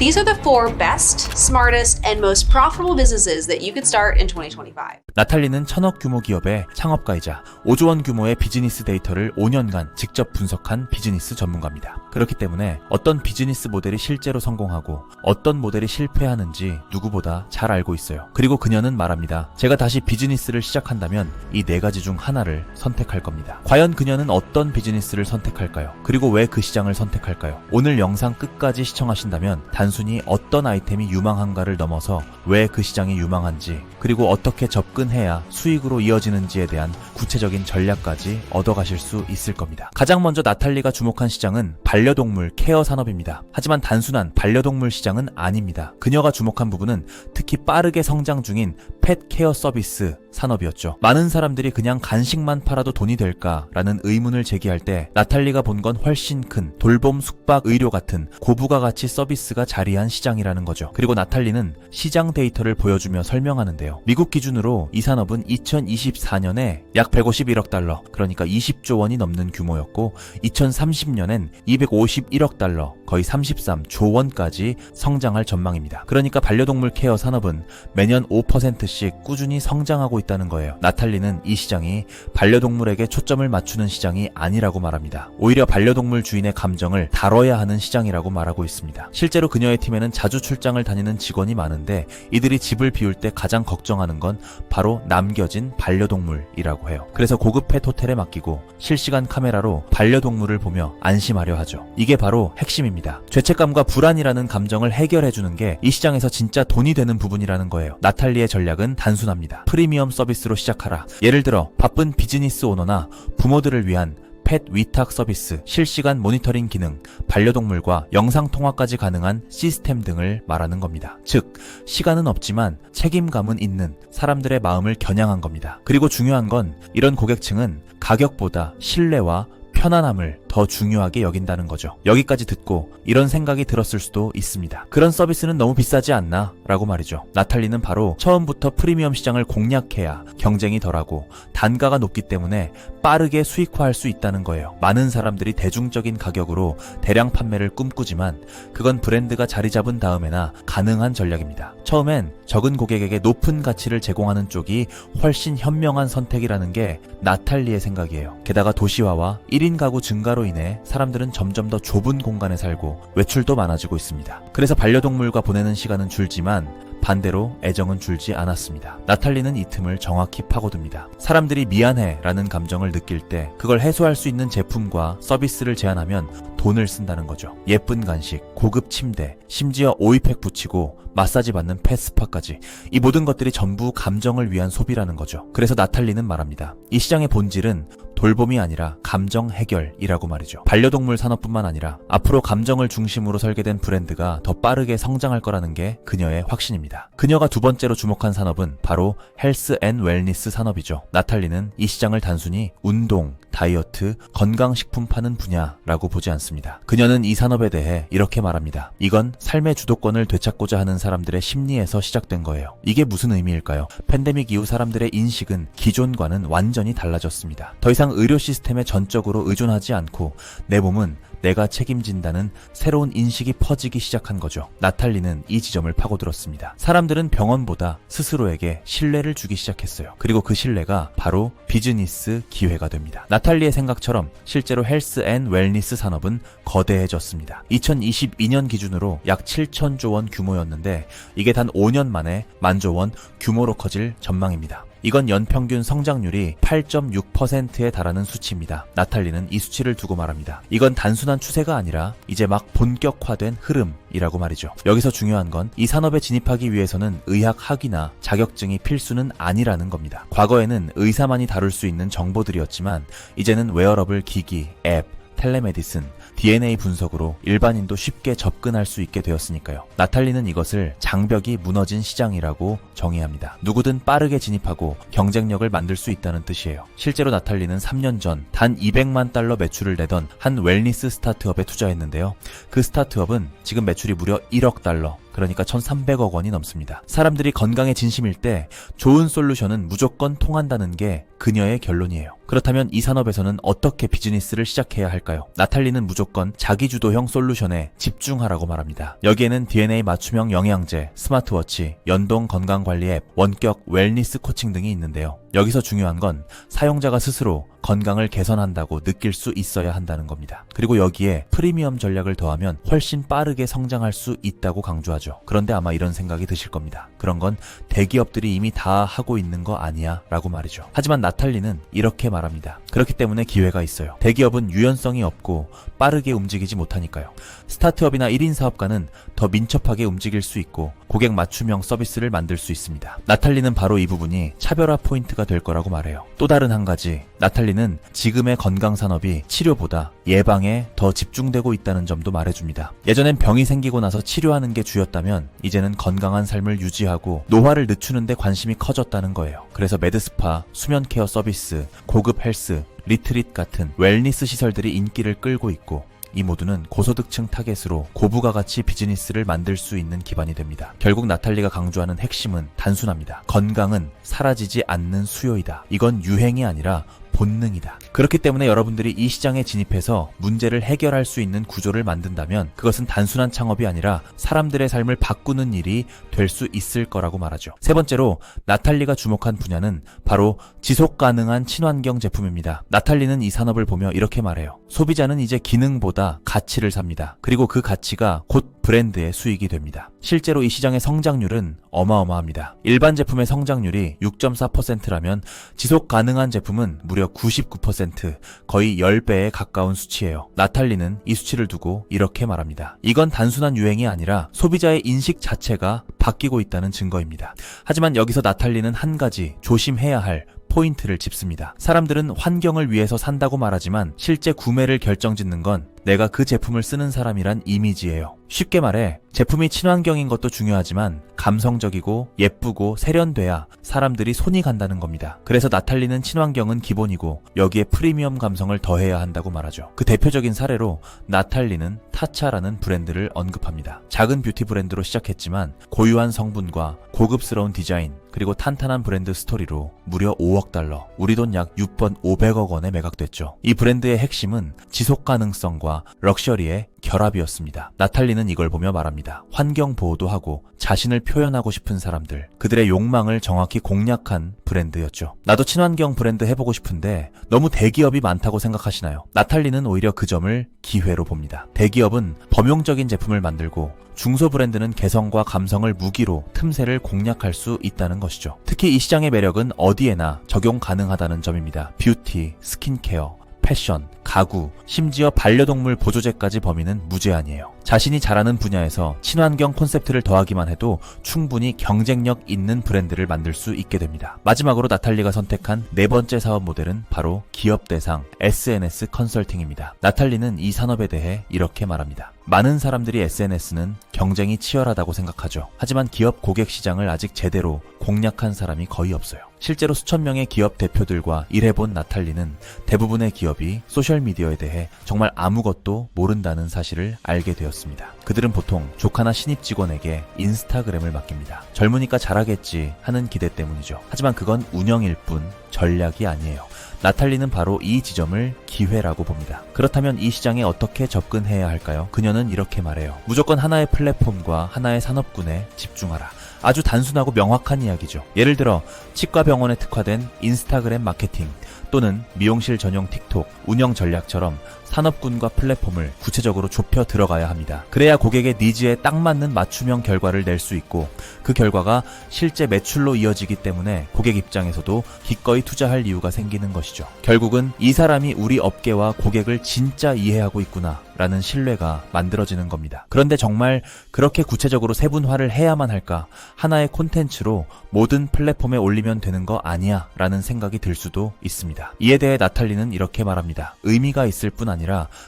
These are the four best, smartest, and most profitable businesses that you could start in 2025. 나탈리는 천억 규모 기업의 창업가이자 5조 원 규모의 비즈니스 데이터를 5년간 직접 분석한 비즈니스 전문가입니다. 그렇기 때문에 어떤 비즈니스 모델이 실제로 성공하고 어떤 모델이 실패하는지 누구보다 잘 알고 있어요. 그리고 그녀는 말합니다. 제가 다시 비즈니스를 시작한다면 이 네 가지 중 하나를 선택할 겁니다. 과연 그녀는 어떤 비즈니스를 선택할까요? 그리고 왜 그 시장을 선택할까요? 오늘 영상 끝까지 시청하신다면 단순히 어떤 아이템이 유망한가를 넘어서 왜 그 시장이 유망한지 그리고 어떻게 접근 해야 수익으로 이어지는지에 대한 구체적인 전략까지 얻어가실 수 있을 겁니다. 가장 먼저 나탈리가 주목한 시장은 반려동물 케어 산업입니다. 하지만 단순한 반려동물 시장은 아닙니다. 그녀가 주목한 부분은 특히 빠르게 성장 중인 펫 케어 서비스 산업이었죠. 많은 사람들이 그냥 간식만 팔아도 돈이 될까라는 의문을 제기할 때 나탈리가 본 건 훨씬 큰 돌봄 숙박 의료 같은 고부가 가치 서비스가 자리한 시장이라는 거죠. 그리고 나탈리는 시장 데이터를 보여주며 설명하는데요. 미국 기준으로 이 산업은 2024년에 약 151억 달러, 그러니까 20조 원이 넘는 규모였고 2030년엔 251억 달러, 거의 33조 원까지 성장할 전망입니다. 그러니까 반려동물 케어 산업은 매년 5%씩 꾸준히 성장하고 있다는 거예요. 나탈리는 이 시장이 반려동물에게 초점을 맞추는 시장이 아니라고 말합니다. 오히려 반려동물 주인의 감정을 다뤄야 하는 시장이라고 말하고 있습니다. 실제로 그녀의 팀에는 자주 출장을 다니는 직원이 많은데 이들이 집을 비울 때 가장 걱정하는 건 바로 남겨진 반려동물이라고 해요. 그래서 고급 펫 호텔에 맡기고 실시간 카메라로 반려동물을 보며 안심하려 하죠. 이게 바로 핵심입니다. 죄책감과 불안이라는 감정을 해결해 주는 게 이 시장에서 진짜 돈이 되는 부분이라는 거예요. 나탈리의 전략은 단순합니다. 프리미엄 서비스로 시작하라. 예를 들어 바쁜 비즈니스 오너나 부모들을 위한 펫 위탁 서비스, 실시간 모니터링 기능, 반려동물과 영상 통화까지 가능한 시스템 등을 말하는 겁니다. 즉, 시간은 없지만 책임감은 있는 사람들의 마음을 겨냥한 겁니다. 그리고 중요한 건 이런 고객층은 가격보다 신뢰와 편안함을 더 중요하게 여긴다는 거죠. 여기까지 듣고 이런 생각이 들었을 수도 있습니다. 그런 서비스는 너무 비싸지 않나? 라고 말이죠. 나탈리는 바로 처음부터 프리미엄 시장을 공략해야 경쟁이 덜하고 단가가 높기 때문에 빠르게 수익화할 수 있다는 거예요. 많은 사람들이 대중적인 가격으로 대량 판매를 꿈꾸지만 그건 브랜드가 자리 잡은 다음에나 가능한 전략입니다. 처음엔 적은 고객에게 높은 가치를 제공하는 쪽이 훨씬 현명한 선택이라는 게 나탈리의 생각이에요. 게다가 도시화와 1인 가구 증가로 인해 사람들은 점점 더 좁은 공간에 살고 외출도 많아지고 있습니다. 그래서 반려동물과 보내는 시간은 줄지만 반대로 애정은 줄지 않았습니다. 나탈리는 이 틈을 정확히 파고듭니다. 사람들이 미안해 라는 감정을 느낄 때 그걸 해소할 수 있는 제품과 서비스를 제안하면 돈을 쓴다는 거죠. 예쁜 간식, 고급 침대, 심지어 오이팩 붙이고 마사지 받는 펫스파까지 이 모든 것들이 전부 감정을 위한 소비라는 거죠. 그래서 나탈리는 말합니다. 이 시장의 본질은 돌봄이 아니라 감정 해결이라고 말이죠. 반려동물 산업뿐만 아니라 앞으로 감정을 중심으로 설계된 브랜드가 더 빠르게 성장할 거라는 게 그녀의 확신입니다. 그녀가 두 번째로 주목한 산업은 바로 헬스 앤 웰니스 산업이죠. 나탈리는 이 시장을 단순히 운동, 다이어트, 건강식품 파는 분야라고 보지 않습니다. 그녀는 이 산업에 대해 이렇게 말합니다. 이건 삶의 주도권을 되찾고자 하는 사람들의 심리에서 시작된 거예요. 이게 무슨 의미일까요? 팬데믹 이후 사람들의 인식은 기존과는 완전히 달라졌습니다. 더 이상 의료 시스템에 전적으로 의존하지 않고 내 몸은 내가 책임진다는 새로운 인식이 퍼지기 시작한 거죠. 나탈리는 이 지점을 파고들었습니다. 사람들은 병원보다 스스로에게 신뢰를 주기 시작했어요. 그리고 그 신뢰가 바로 비즈니스 기회가 됩니다. 나탈리의 생각처럼 실제로 헬스 앤 웰니스 산업은 거대해졌습니다. 2022년 기준으로 약 7천조 원 규모였는데 이게 단 5년 만에 만조 원 규모로 커질 전망입니다. 이건 연평균 성장률이 8.6%에 달하는 수치입니다. 나탈리는 이 수치를 두고 말합니다. 이건 단순한 추세가 아니라 이제 막 본격화된 흐름이라고 말이죠. 여기서 중요한 건 이 산업에 진입하기 위해서는 의학 학위나 자격증이 필수는 아니라는 겁니다. 과거에는 의사만이 다룰 수 있는 정보들이었지만 이제는 웨어러블 기기, 앱, 텔레메디슨, DNA 분석으로 일반인도 쉽게 접근할 수 있게 되었으니까요. 나탈리는 이것을 장벽이 무너진 시장이라고 정의합니다. 누구든 빠르게 진입하고 경쟁력을 만들 수 있다는 뜻이에요. 실제로 나탈리는 3년 전 단 200만 달러 매출을 내던 한 웰니스 스타트업에 투자했는데요. 그 스타트업은 지금 매출이 무려 1억 달러, 그러니까 1,300억 원이 넘습니다. 사람들이 건강에 진심일 때 좋은 솔루션은 무조건 통한다는 게 그녀의 결론이에요. 그렇다면 이 산업에서는 어떻게 비즈니스를 시작해야 할까요? 나탈리는 무조건 자기주도형 솔루션에 집중하라고 말합니다. 여기에는 DNA 맞춤형 영양제, 스마트워치, 연동 건강관리 앱, 원격 웰니스 코칭 등이 있는데요. 여기서 중요한 건 사용자가 스스로 건강을 개선한다고 느낄 수 있어야 한다는 겁니다. 그리고 여기에 프리미엄 전략을 더하면 훨씬 빠르게 성장할 수 있다고 강조 하죠. 그런데 아마 이런 생각이 드실 겁니다. 그런 건 대기업들이 이미 다 하고 있는 거 아니야? 라고 말이죠. 하지만 나탈리는 이렇게 말합니다. 그렇기 때문에 기회가 있어요. 대기업은 유연성이 없고 빠르게 움직이지 못하니까요. 스타트업이나 1인 사업가는 더 민첩하게 움직일 수 있고 고객 맞춤형 서비스를 만들 수 있습니다. 나탈리는 바로 이 부분이 차별화 포인트가 될 거라고 말해요. 또 다른 한 가지, 나탈리는 지금의 건강 산업이 치료보다 예방에 더 집중되고 있다는 점도 말해줍니다. 예전엔 병이 생기고 나서 치료하는 게 주였다면 이제는 건강한 삶을 유지하고 노화를 늦추는데 관심이 커졌다는 거예요. 그래서 메드스파, 수면 케어 서비스, 고급 헬스, 리트릿 같은 웰니스 시설들이 인기를 끌고 있고 이 모두는 고소득층 타겟으로 고부가 가치 비즈니스를 만들 수 있는 기반이 됩니다. 결국 나탈리가 강조하는 핵심은 단순합니다. 건강은 사라지지 않는 수요이다. 이건 유행이 아니라 본능이다. 그렇기 때문에 여러분들이 이 시장에 진입해서 문제를 해결할 수 있는 구조를 만든다면 그것은 단순한 창업이 아니라 사람들의 삶을 바꾸는 일이 될 수 있을 거라고 말하죠. 세 번째로 나탈리가 주목한 분야는 바로 지속 가능한 친환경 제품입니다. 나탈리는 이 산업을 보며 이렇게 말해요. 소비자는 이제 기능보다 가치를 삽니다. 그리고 그 가치가 곧 브랜드의 수익이 됩니다. 실제로 이 시장의 성장률은 어마어마합니다. 일반 제품의 성장률이 6.4%라면 지속 가능한 제품은 무려 99%, 거의 10배에 가까운 수치예요. 나탈리는 이 수치를 두고 이렇게 말합니다. 이건 단순한 유행이 아니라 소비자의 인식 자체가 바뀌고 있다는 증거입니다. 하지만 여기서 나탈리는 한 가지 조심해야 할 포인트를 짚습니다. 사람들은 환경을 위해서 산다고 말하지만 실제 구매를 결정짓는 건 내가 그 제품을 쓰는 사람이란 이미지예요. 쉽게 말해 제품이 친환경인 것도 중요하지만 감성적이고 예쁘고 세련돼야 사람들이 손이 간다는 겁니다. 그래서 나탈리는 친환경은 기본이고 여기에 프리미엄 감성을 더해야 한다고 말하죠. 그 대표적인 사례로 나탈리는 타차라는 브랜드를 언급합니다. 작은 뷰티 브랜드로 시작했지만 고유한 성분과 고급스러운 디자인 그리고 탄탄한 브랜드 스토리로 무려 5억 달러, 우리 돈 약 6번 500억 원에 매각됐죠. 이 브랜드의 핵심은 지속 가능성과 럭셔리의 결합이었습니다. 나탈리는 이걸 보며 말합니다. 환경 보호도 하고 자신을 표현하고 싶은 사람들, 그들의 욕망을 정확히 공략한 브랜드였죠. 나도 친환경 브랜드 해보고 싶은데 너무 대기업이 많다고 생각하시나요? 나탈리는 오히려 그 점을 기회로 봅니다. 대기업은 범용적인 제품을 만들고 중소 브랜드는 개성과 감성을 무기로 틈새를 공략할 수 있다는 것이죠. 특히 이 시장의 매력은 어디에나 적용 가능하다는 점입니다. 뷰티, 스킨케어, 패션, 가구, 심지어 반려동물 보조제까지 범위는 무제한이에요. 자신이 잘하는 분야에서 친환경 콘셉트를 더하기만 해도 충분히 경쟁력 있는 브랜드를 만들 수 있게 됩니다. 마지막으로 나탈리가 선택한 네 번째 사업 모델은 바로 기업 대상 SNS 컨설팅입니다. 나탈리는 이 산업에 대해 이렇게 말합니다. 많은 사람들이 SNS는 경쟁이 치열하다고 생각하죠. 하지만 기업 고객 시장을 아직 제대로 공략한 사람이 거의 없어요. 실제로 수천 명의 기업 대표들과 일해본 나탈리는 대부분의 기업이 소셜미디어에 대해 정말 아무것도 모른다는 사실을 알게 되었습니다. 그들은 보통 조카나 신입 직원에게 인스타그램을 맡깁니다. 젊으니까 잘하겠지 하는 기대 때문이죠. 하지만 그건 운영일 뿐 전략이 아니에요. 나탈리는 바로 이 지점을 기회라고 봅니다. 그렇다면 이 시장에 어떻게 접근해야 할까요? 그녀는 이렇게 말해요. 무조건 하나의 플랫폼과 하나의 산업군에 집중하라. 아주 단순하고 명확한 이야기죠. 예를 들어 치과 병원에 특화된 인스타그램 마케팅 또는 미용실 전용 틱톡 운영 전략처럼 산업군과 플랫폼을 구체적으로 좁혀 들어가야 합니다. 그래야 고객의 니즈에 딱 맞는 맞춤형 결과를 낼 수 있고 그 결과가 실제 매출로 이어지기 때문에 고객 입장에서도 기꺼이 투자할 이유가 생기는 것이죠. 결국은 이 사람이 우리 업계와 고객을 진짜 이해하고 있구나 라는 신뢰가 만들어지는 겁니다. 그런데 정말 그렇게 구체적으로 세분화를 해야만 할까? 하나의 콘텐츠로 모든 플랫폼에 올리면 되는 거 아니야 라는 생각이 들 수도 있습니다. 이에 대해 나탈리는 이렇게 말합니다. 의미가 있을 뿐 아니라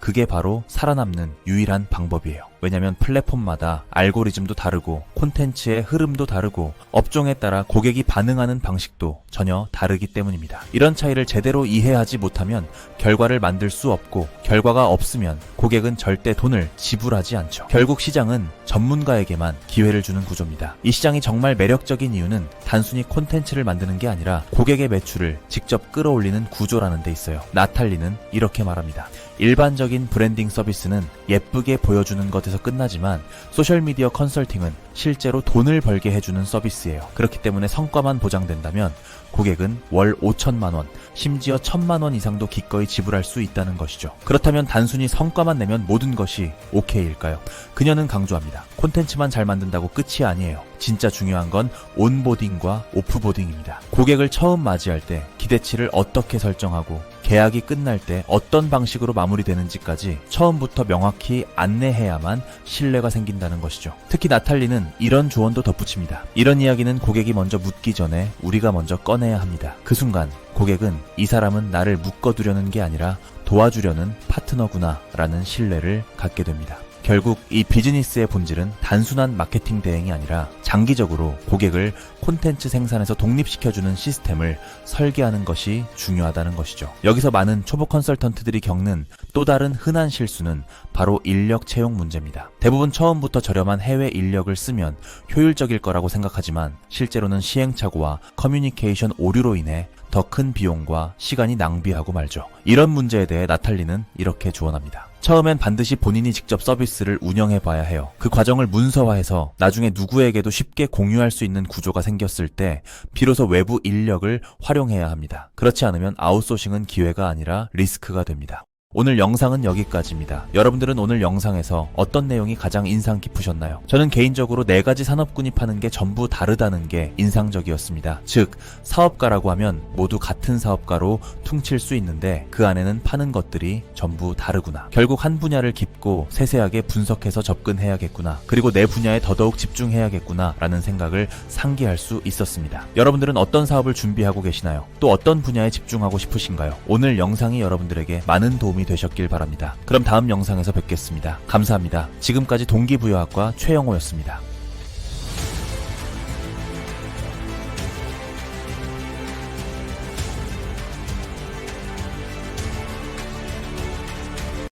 그게 바로 살아남는 유일한 방법이에요. 왜냐면 플랫폼마다 알고리즘도 다르고 콘텐츠의 흐름도 다르고 업종에 따라 고객이 반응하는 방식도 전혀 다르기 때문입니다. 이런 차이를 제대로 이해하지 못하면 결과를 만들 수 없고 결과가 없으면 고객은 절대 돈을 지불하지 않죠. 결국 시장은 전문가에게만 기회를 주는 구조입니다. 이 시장이 정말 매력적인 이유는 단순히 콘텐츠를 만드는 게 아니라 고객의 매출을 직접 끌어올리는 구조라는 데 있어요. 나탈리는 이렇게 말합니다. 일반적인 브랜딩 서비스는 예쁘게 보여주는 것에서 끝나지만 소셜미디어 컨설팅은 실제로 돈을 벌게 해주는 서비스예요. 그렇기 때문에 성과만 보장된다면 고객은 월 5천만 원, 심지어 1천만 원 이상도 기꺼이 지불할 수 있다는 것이죠. 그렇다면 단순히 성과만 내면 모든 것이 오케이일까요? 그녀는 강조합니다. 콘텐츠만 잘 만든다고 끝이 아니에요. 진짜 중요한 건 온보딩과 오프보딩입니다. 고객을 처음 맞이할 때 기대치를 어떻게 설정하고 계약이 끝날 때 어떤 방식으로 마무리되는지까지 처음부터 명확히 안내해야만 신뢰가 생긴다는 것이죠. 특히 나탈리는 이런 조언도 덧붙입니다. 이런 이야기는 고객이 먼저 묻기 전에 우리가 먼저 꺼내야 합니다. 그 순간 고객은 이 사람은 나를 묶어두려는 게 아니라 도와주려는 파트너구나 라는 신뢰를 갖게 됩니다. 결국 이 비즈니스의 본질은 단순한 마케팅 대행이 아니라 장기적으로 고객을 콘텐츠 생산에서 독립시켜주는 시스템을 설계하는 것이 중요하다는 것이죠. 여기서 많은 초보 컨설턴트들이 겪는 또 다른 흔한 실수는 바로 인력 채용 문제입니다. 대부분 처음부터 저렴한 해외 인력을 쓰면 효율적일 거라고 생각하지만 실제로는 시행착오와 커뮤니케이션 오류로 인해 더 큰 비용과 시간이 낭비하고 말죠. 이런 문제에 대해 나탈리는 이렇게 조언합니다. 처음엔 반드시 본인이 직접 서비스를 운영해 봐야 해요. 그 과정을 문서화해서 나중에 누구에게도 쉽게 공유할 수 있는 구조가 생겼을 때 비로소 외부 인력을 활용해야 합니다. 그렇지 않으면 아웃소싱은 기회가 아니라 리스크가 됩니다. 오늘 영상은 여기까지입니다. 여러분들은 오늘 영상에서 어떤 내용이 가장 인상 깊으셨나요? 저는 개인적으로 네 가지 산업군이 파는 게 전부 다르다는 게 인상적이었습니다. 즉, 사업가라고 하면 모두 같은 사업가로 퉁칠 수 있는데 그 안에는 파는 것들이 전부 다르구나. 결국 한 분야를 깊고 세세하게 분석해서 접근해야겠구나. 그리고 내 분야에 더더욱 집중해야겠구나. 라는 생각을 상기할 수 있었습니다. 여러분들은 어떤 사업을 준비하고 계시나요? 또 어떤 분야에 집중하고 싶으신가요? 오늘 영상이 여러분들에게 많은 도움이 되셨길 바랍니다. 그럼 다음 영상에서 뵙겠습니다. 감사합니다. 지금까지 동기부여학과 최영호였습니다.